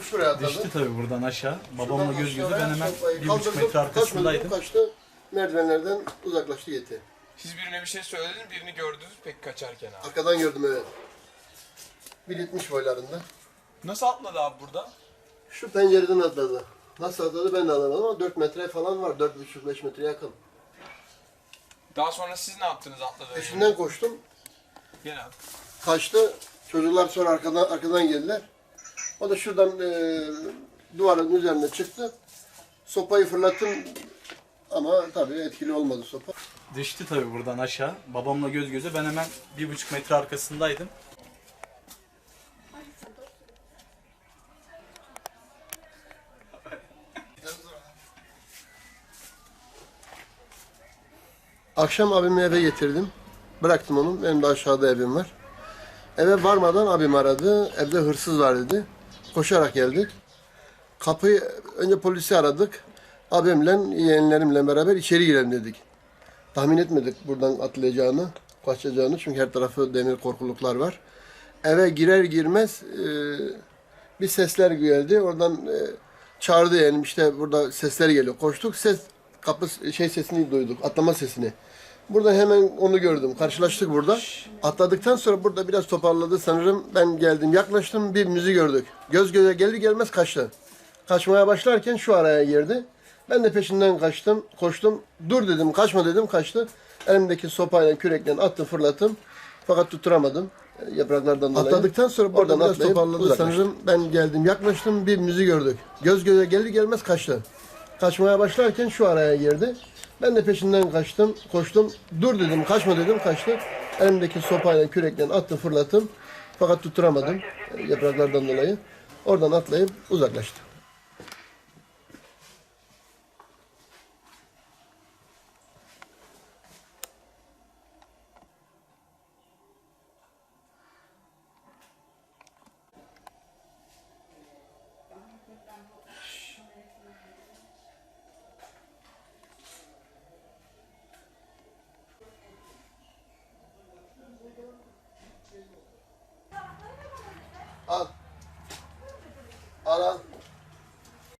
Şuraya atladı. Düştü tabii buradan aşağı. Babamla Şuradan göz göze aşağıya ben hemen bir buçuk metre arkasındaydım. Kaçtı. Merdivenlerden uzaklaştı gitti. Siz birine bir şey söylediniz, birini gördünüz pek kaçarken abi. Arkadan gördüm evet. 1.70 boylarında. Nasıl atladı abi burada? Şu pencereden atladı. Nasıl atladı ben de anlamadım ama 4 metre falan var. 4,5-5 metre yakın. Daha sonra siz ne yaptınız atladı? Peşinden koştum. Gel abi. Kaçtı. Çocuklar sonra arkadan arkadan geldiler. O da şuradan e, duvarın üzerine çıktı. Sopayı fırlattım ama tabii etkili olmadı sopa. Düştü tabii buradan aşağı. Babamla göz göze ben hemen bir buçuk metre arkasındaydım. Akşam abimi eve getirdim. Bıraktım onu. Benim de aşağıda evim var. Eve varmadan abim aradı. Evde hırsız var dedi. Koşarak geldik. Kapıyı önce polisi aradık. Abimle, yeğenlerimle beraber içeri girelim dedik. Tahmin etmedik buradan atlayacağını, kaçacağını. Çünkü her tarafı demir korkuluklar var. Eve girer girmez e, bir sesler geldi. Oradan e, çağırdı yani işte burada sesler geliyor. Koştuk ses kapı şey sesini duyduk. Atlama sesini. Burada hemen onu gördüm. Karşılaştık burada. Atladıktan sonra burada biraz toparladı sanırım. Ben geldim yaklaştım birbirimizi gördük. Göz göze geldi gelmez kaçtı. Kaçmaya başlarken şu araya girdi. Ben de peşinden kaçtım, koştum. Dur dedim, kaçma dedim, kaçtı. Elimdeki sopayla, kürekle attım, fırlattım. Fakat tutturamadım e, yapraklardan dolayı. Atladıktan sonra buradan biraz toparladı sanırım. Ben geldim, yaklaştım, birbirimizi gördük. Göz göze geldi gelmez kaçtı. Kaçmaya başlarken şu araya girdi. Ben de peşinden kaçtım, koştum. Dur dedim, kaçma dedim, kaçtı. Elimdeki sopayla, kürekle attım, fırlattım. Fakat tutturamadım e, yapraklardan dolayı. Oradan atlayıp uzaklaştı. up